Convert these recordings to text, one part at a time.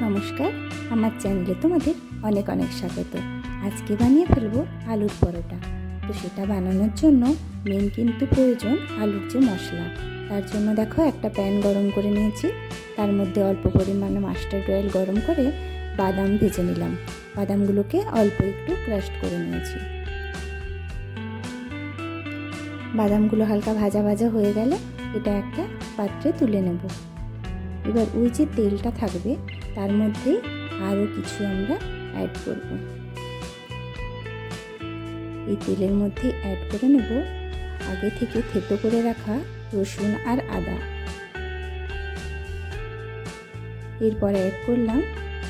নমস্কার, আমার চ্যানেলে তোমাদের অনেক অনেক স্বাগত। আজকে বানিয়ে ফেলব আলুর পরোটা। তো সেটা বানানোর জন্য মেন কিন্তু প্রয়োজন আলুর যে মশলা। তার জন্য দেখো একটা প্যান গরম করে নিয়েছি। তার মধ্যে অল্প পরিমাণে মাস্টার্ড অয়েল গরম করে বাদাম ভেজে নিলাম। বাদামগুলোকে অল্প একটু ক্রাশ করে নিয়েছি। বাদামগুলো হালকা ভাজা ভাজা হয়ে গেলে এটা একটা পাত্রে তুলে নেব। এবার ওই যে তেলটা থাকবে তার মধ্যে আরও কিছু আমরা অ্যাড করব। এই তেলের মধ্যে অ্যাড করে নেব আগে থেকে থেতো করে রাখা রসুন আর আদা। এরপরে অ্যাড করলাম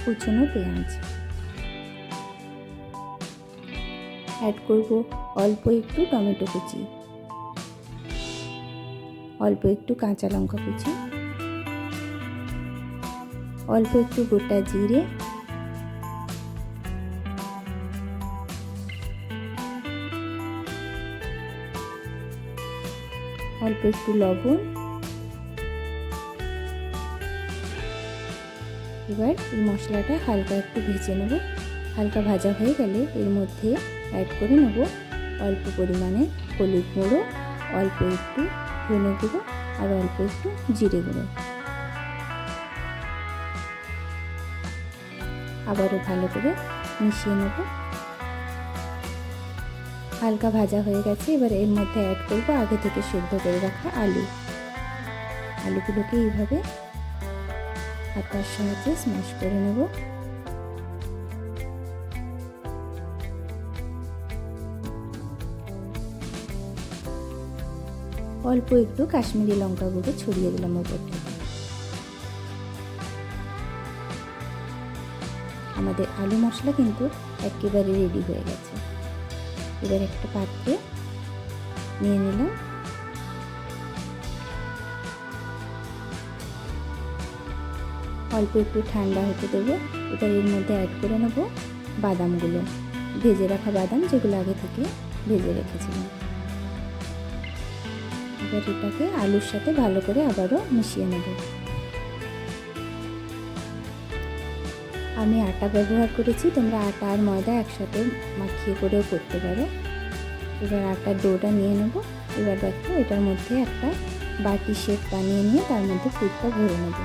কুচনো পেঁয়াজ। অ্যাড করব অল্প একটু টমেটো কুচি। অল্প একটু কাঁচা লঙ্কা কুচি। অল্প একটু গোটা জিরে। অল্প একটু লবণ। এবার এই মশলাটা হালকা একটু ভেজে নেব। হালকা ভাজা হয়ে গেলে এর মধ্যে অ্যাড করে নেব অল্প পরিমাণে হলুদ গুঁড়ো, অল্প একটু ধনে গুঁড়ো আর অল্প একটু জিরে গুঁড়ো। আবারও ভালো করে মিশিয়ে নেব। হালকা ভাজা হয়ে গেছে, এবার এর মধ্যে অ্যাড করব আগে থেকে সেদ্ধ করে রাখা আলু। আলুগুলোকে এইভাবে হাতার সাহায্যে স্ম্যাশ করে নেব। অল্প একটু কাশ্মীরি লঙ্কা গুঁড়ো ছড়িয়ে দিলাম ওপর থেকে। আমাদের আলু মশলা কিন্তু একেবারে রেডি হয়ে গেছে। এবার একটা পাত্রে নিয়ে নিলাম। অল্প একটু ঠান্ডা হতে দেবো। এবার এর মধ্যে অ্যাড করে নেব বাদামগুলো। ভেজে রাখা বাদাম যেগুলো আগে থেকে ভেজে রেখেছিলাম। এবার এটাকে আলুর সাথে ভালো করে আবারও মিশিয়ে নেব। আমি আটা ব্যবহার করেছি, তোমরা আটা আর ময়দা একসাথে মাখিয়ে করেও করতে পারো। এবার আটার ডোটা নিয়ে নেব। এবার দেখো, এটার মধ্যে একটা বাটি শেপ বানিয়ে নিয়ে তার মধ্যে ফুটটা ভরে নেব।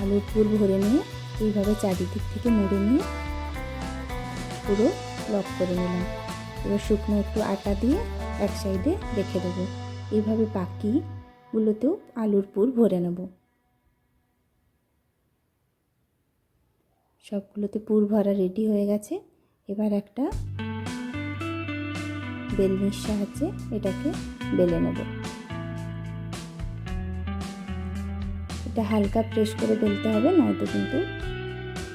আলুর পুর ভরে নিয়ে এইভাবে চারিদিক থেকে মুড়ে নিয়ে পুরো লক করে নিলাম। এবার শুকনো একটু আটা দিয়ে এক সাইডে রেখে দেবো। এইভাবে বাকিগুলোতেও আলুর পুর ভরে নেব। সবগুলোতে পুর ভরা রেডি হয়ে গেছে। এবার একটা বেলনির সাহায্যে এটাকে বেলে নেব। এটা হালকা প্রেস করে বেলতে হবে, নয়তো কিন্তু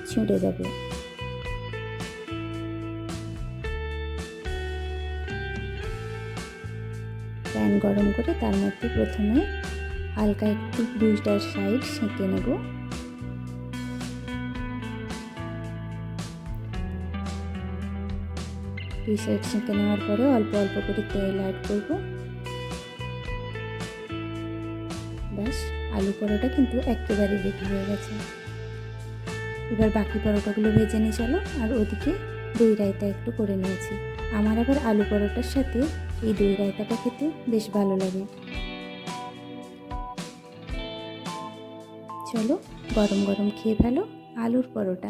ছিঁড়ে যাবে। প্যান গরম করে তার মধ্যে প্রথমে হালকা একটু দুইটার সাইড সেঁকে নেব। দুই সাইড সেঁকে নেওয়ার পরে অল্প অল্প করে তেল অ্যাড করব। ব্যাস, আলু পরোটা কিন্তু একেবারে রেডি হয়ে গেছে। এবার বাকি পরোটাগুলো ভেজে নিয়ে চলো, আর ওদিকে দই রায়তা একটু করে নিয়েছি। আমার আবার আলু পরোটার সাথে এই দই রায়তাটা খেতে বেশ ভালো লাগে। চলো গরম গরম খেয়ে ফেলো আলুর পরোটা।